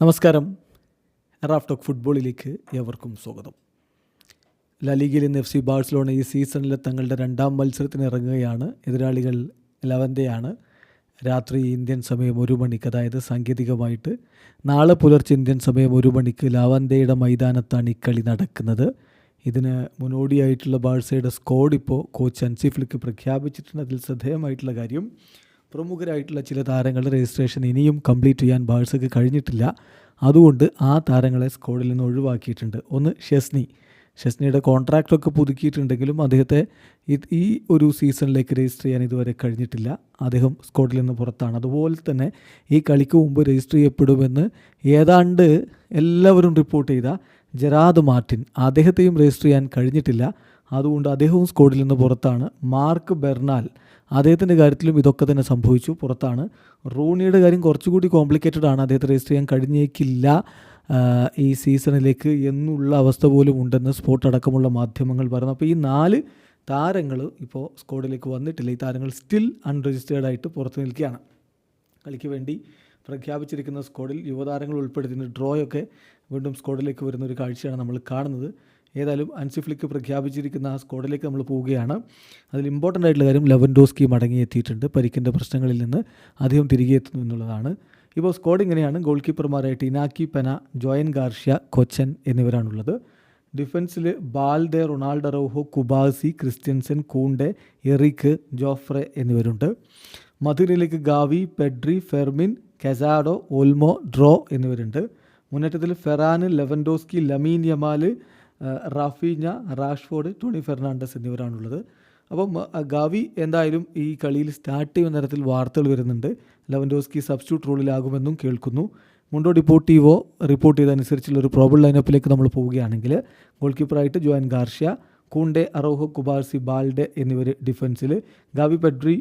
നമസ്കാരം. Raf talk ഫുട്ബോളിലേക്ക് ഏവർക്കും സ്വാഗതം. ലലീഗയിൽ ഇന്ന് എഫ് സി ബാഴ്സലോണ ഈ സീസണിലെ തങ്ങളുടെ രണ്ടാം മത്സരത്തിന് ഇറങ്ങുകയാണ്. എതിരാളികൾ ലവന്റെയാണ് രാത്രി ഇന്ത്യൻ സമയം ഒരു മണിക്ക് അതായത് സാങ്കേതികമായിട്ട് നാളെ പുലർച്ചെ ഇന്ത്യൻ സമയം ഒരു മണിക്ക് ലാവന്തയുടെ മൈതാനത്താണ് ഈ കളി നടക്കുന്നത്. ഇതിന് മുന്നോടിയായിട്ടുള്ള ബാഴ്സയുടെ സ്കോഡ് ഇപ്പോൾ കോച്ച് അൻസിഫ്ലിക്ക് പ്രഖ്യാപിച്ചിട്ടുണ്ട്. അതിൽ ശ്രദ്ധേയമായിട്ടുള്ള കാര്യം പ്രമുഖരായിട്ടുള്ള ചില താരങ്ങളുടെ രജിസ്ട്രേഷൻ ഇനിയും കംപ്ലീറ്റ് ചെയ്യാൻ ബാഴ്സയ്ക്ക് കഴിഞ്ഞിട്ടില്ല. അതുകൊണ്ട് ആ താരങ്ങളെ സ്ക്വാഡിൽ നിന്ന് ഒഴിവാക്കിയിട്ടുണ്ട്. ഒന്ന് ഷെസ്നി ഷെസ്നിയുടെ കോൺട്രാക്റ്റൊക്കെ പുതുക്കിയിട്ടുണ്ടെങ്കിലും അദ്ദേഹത്തെ ഈ ഒരു സീസണിലേക്ക് രജിസ്റ്റർ ചെയ്യാൻ ഇതുവരെ കഴിഞ്ഞിട്ടില്ല. അദ്ദേഹം സ്കോഡിൽ നിന്ന് പുറത്താണ്. അതുപോലെ തന്നെ ഈ കളിക്ക് മുമ്പ് രജിസ്റ്റർ ചെയ്യപ്പെടുമെന്ന് ഏതാണ്ട് എല്ലാവരും റിപ്പോർട്ട് ചെയ്ത ജെറാദ് മാർട്ടിൻ. അദ്ദേഹത്തെയും രജിസ്റ്റർ ചെയ്യാൻ കഴിഞ്ഞിട്ടില്ല. അതുകൊണ്ട് അദ്ദേഹവും സ്കോഡിൽ നിന്ന് പുറത്താണ്. മാർക്ക് ബെർണാൽ അദ്ദേഹത്തിന്റെ കാര്യത്തിലും ഇതൊക്കെ തന്നെ സംഭവിച്ചു പുറത്താണ്. റൂണിയുടെ കാര്യം കുറച്ചുകൂടി കോംപ്ലിക്കേറ്റഡ് ആണ്. അദ്ദേഹത്തെ രജിസ്റ്റർ ചെയ്യാൻ കഴിഞ്ഞേക്കില്ല ഈ സീസണിലേക്ക് എന്നുള്ള അവസ്ഥ പോലും ഉണ്ടെന്ന് സ്പോർട്ട് അടക്കമുള്ള മാധ്യമങ്ങൾ പറഞ്ഞു അപ്പോൾ ഈ നാല് താരങ്ങൾ ഇപ്പോൾ സ്കോഡിലേക്ക് വന്നിട്ടില്ല. ഈ താരങ്ങൾ സ്റ്റിൽ അൺരജിസ്റ്റേർഡ് ആയിട്ട് പുറത്ത് നിൽക്കുകയാണ്. കളിക്ക് വേണ്ടി പ്രഖ്യാപിച്ചിരിക്കുന്ന സ്കോഡിൽ യുവതാരങ്ങൾ ഉൾപ്പെടുത്തുന്ന ഡ്രോയൊക്കെ വീണ്ടും സ്കോഡിലേക്ക് വരുന്ന ഒരു കാഴ്ചയാണ് നമ്മൾ കാണുന്നത്. ഏതായാലും അൻസിഫ്ലിക്ക് പ്രഖ്യാപിച്ചിരിക്കുന്ന ആ സ്ക്വാഡിലേക്ക് നമ്മൾ പോവുകയാണ്. അതിൽ ഇമ്പോർട്ടന്റ് ആയിട്ടുള്ള കാര്യം ലെവൻഡോസ്കി മടങ്ങിയെത്തിയിട്ടുണ്ട്. പരിക്കിന്റെ പ്രശ്നങ്ങളിൽ നിന്ന് അദ്ദേഹം തിരികെ എത്തുന്നു എന്നുള്ളതാണ്. ഇപ്പോൾ സ്കോഡ് ഇങ്ങനെയാണ്. Goal കീപ്പർമാരായിട്ട് Inaki Pena Joan Garcia Kochen എന്നിവരാണുള്ളത്. ഡിഫൻസിൽ Balde Ronaldo Araujo Cubarsi Christensen Kounde Eric Jofre എന്നിവരുണ്ട്. മധുരയിലേക്ക് Gavi Pedri Fermin Casado Olmo Dro എന്നിവരുണ്ട്. മുന്നേറ്റത്തിൽ Ferran Lewandowski Lamine Yamal Raphinha Rashford Toni Fernandez എന്നിവരാണുള്ളത്. അപ്പം ഗാവി എന്തായാലും ഈ കളിയിൽ സ്റ്റാർട്ട് ചെയ്യുന്ന തരത്തിൽ വാർത്തകൾ വരുന്നുണ്ട്. ലവൻഡോസ്കി സബ്സ്റ്റിറ്റ്യൂട്ട് റോളിലാകുമെന്നും കേൾക്കുന്നു. മുണ്ടോ ഡിപ്പോട്ടീവോ റിപ്പോർട്ട് ചെയ്തതനുസരിച്ചുള്ള ഒരു പ്രോബിൾ ലൈനപ്പിലേക്ക് നമ്മൾ പോവുകയാണെങ്കിൽ goal കീപ്പറായിട്ട് Joan Garcia Kounde Araujo Cubarsi Balde എന്നിവർ ഡിഫൻസിൽ ഗാവി പെഡ്രി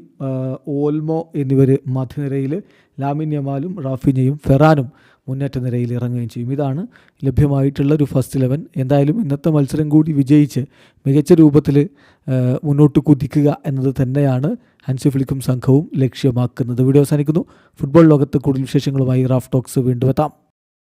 ഓൽമോ എന്നിവർ മധ്യനിരയിൽ ലാമിൻ യമാലും റാഫിനയും ഫെറാനും മുന്നേറ്റ നിരയിൽ ഇറങ്ങുകയും ചെയ്യും. ഇതാണ് ലഭ്യമായിട്ടുള്ള ഒരു ഫസ്റ്റ് ഇലവൻ എന്തായാലും ഇന്നത്തെ മത്സരം കൂടി വിജയിച്ച് മികച്ച രൂപത്തിൽ മുന്നോട്ട് കുതിക്കുക എന്നത് തന്നെയാണ് ഹൻസിഫ്ലിക്കും സംഘവും ലക്ഷ്യമാക്കുന്നത്. വീഡിയോ അവസാനിക്കുന്നു. ഫുട്ബോൾ ലോകത്ത് കൂടുതൽ വിശേഷങ്ങളുമായി റാഫ് ടോക്സ് വീണ്ടും എത്താം.